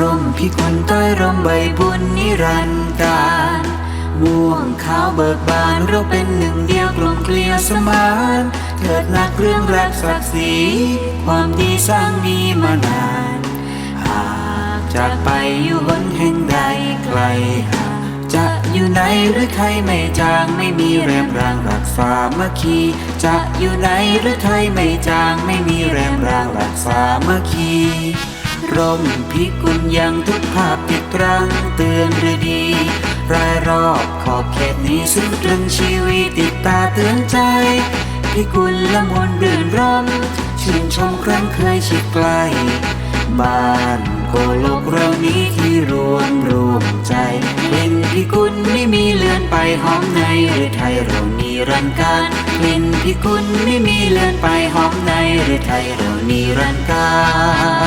ร่มพี่คนใต้ร่มใบบุญนิรันดร์การม่วงขาวเบิกบานเราเป็นหนึ่งเดียวกลมเกลียวสมานเถิดนักเรื่องรักศักดิ์ศรีความดีสร้างมีมานานหากจากไปอยู่หนแห่งใดไกลห่างจะอยู่ไหนหรือใครไม่จางไม่มีแรมรางรักษามัคคีจะอยู่ไหนหรือใครไม่จางไม่มีแรมรางรักษามัคคี ร่มพิกุลยังทุกภาพติดรังเตือนหรือดีรายรอบขอบเขตนี้ซึ่งตรึงชีวิตติดตาเตือนใจ พิกุลละมุนรื่นรมชื่นชมครั้งเคยชิดใกล บ้านโกโลกเรานี้ที่รวมรวมใจ เป็นพิกุลไม่มีเลื่อนไปหอมในหรือไทยเรานีรันการเป็นพิกุลไม่มีเลื่อนไปหอมในหรือไทยเรานีรันการ